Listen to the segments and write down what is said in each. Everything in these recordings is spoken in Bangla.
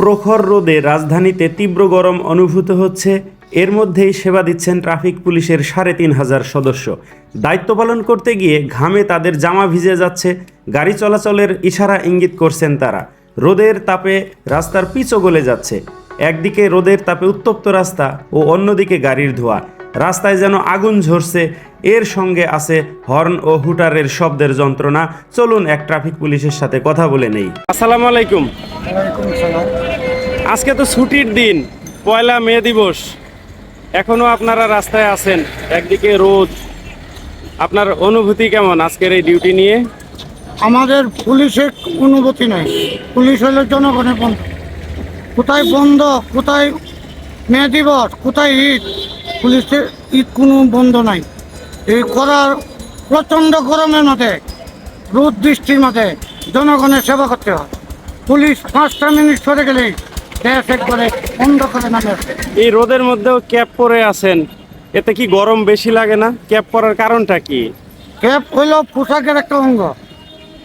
প্রখর রোদে রাজধানীতে তীব্র গরম অনুভূত হচ্ছে। এর মধ্যেই সেবা দিচ্ছেন ট্রাফিক পুলিশের সাড়ে তিন হাজার সদস্য। দায়িত্ব পালন করতে গিয়ে ঘামে তাদের জামা ভিজে যাচ্ছে। গাড়ি চলাচলের ইশারা ইঙ্গিত করছেন তারা। রোদের তাপে রাস্তার পিচও গলে যাচ্ছে। একদিকে রোদের তাপে উত্তপ্ত রাস্তা ও অন্যদিকে গাড়ির ধোঁয়া। রাস্তায় যেন আগুন ঝরছে এর সঙ্গে আছে হর্ন ও হুটারের শব্দের যন্ত্রণা। চলুন এক ট্রাফিক পুলিশের সাথে কথা বলে নেই। আসসালামু আলাইকুম। আজকে তো ছুটির দিন, পয়লা মে দিবস। এখনও আপনারা রাস্তায় আছেন, একদিকে রোদ। আপনার অনুভূতি কেমন আজকের এই ডিউটি নিয়ে? আমাদের পুলিশের অনুভূতি নাই। পুলিশ হলো জনগণের বন্ধ। কোথায় বন্ধ, কোথায় মে দিবস, কোথায় ঈদ? পুলিশের ঈদ কোনো বন্ধ নাই। এই করার প্রচণ্ড গরমের মধ্যে, রোদ বৃষ্টির মধ্যে জনগণের সেবা করতে হয়। পুলিশ পাঁচটা মিনিট সরে গেলেই একবারে বন্ধ করে নামে এই রোদের মধ্যেও ক্যাপ পরে আছেন এতে কি গরম বেশি লাগে না? ক্যাপ পরার কারণটা কি? ক্যাপ হইল পোশাকের একটা অঙ্গ।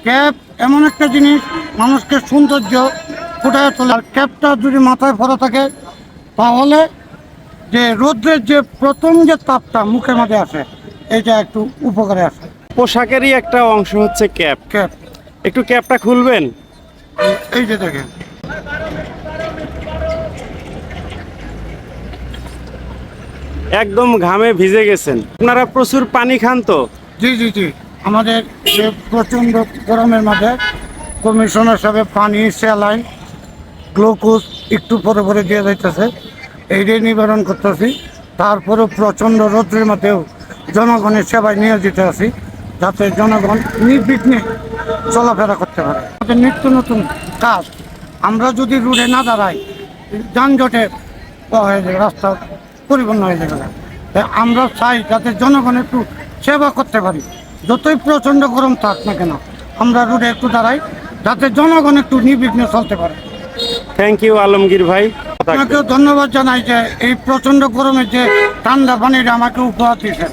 ক্যাপ এমন একটা জিনিস মানুষকে সৌন্দর্য ফুটায় তোলে। আর ক্যাপটা যদি মাথায় ভরা থাকে তাহলে যে রৌদ্রের যে প্রথম যে তাপটা মুখের মধ্যে আসে এটা একটু উপকারে আসে। পোশাকেরই একটা অংশ হচ্ছে ক্যাপ। ক্যাপ। একটু ক্যাপটা খুলবেন? এই যে দেখেন। একদম ঘামে ভিজে গেছেন। আপনারা প্রচুর পানি খান তো? জি জি জি। আমাদের যে প্রচণ্ড গরমের মধ্যে কমিশনার সাহেব পানি, স্যালাইন, গ্লুকোজ একটু পরে পরে দিয়ে যাইতেছে। এইটাই নিবারণ করতেছি। তারপরেও প্রচণ্ড রৌদ্রের মধ্যেও জনগণের সেবায় নিয়োজিত আছি, যাতে জনগণ নির্বিঘ্নে চলাফেরা করতে পারে। আমাদের নিত্য নতুন কাজ, আমরা যদি রোডে না দাঁড়াই যানজটে রাস্তা পরিপূর্ণ হয়ে যাবে। তাই আমরা চাই যাতে জনগণ একটু সেবা করতে পারি। যতই প্রচণ্ড গরম থাক না কেন আমরা রোডে একটু দাঁড়াই যাতে জনগণ একটু নির্বিঘ্নে চলতে পারে। থ্যাংক ইউ আলমগীর ভাই। আপনাকেও ধন্যবাদ জানাই যে এই প্রচণ্ড গরমে যে ঠান্ডা পানিটা আমাকে উপহার দিয়েছেন।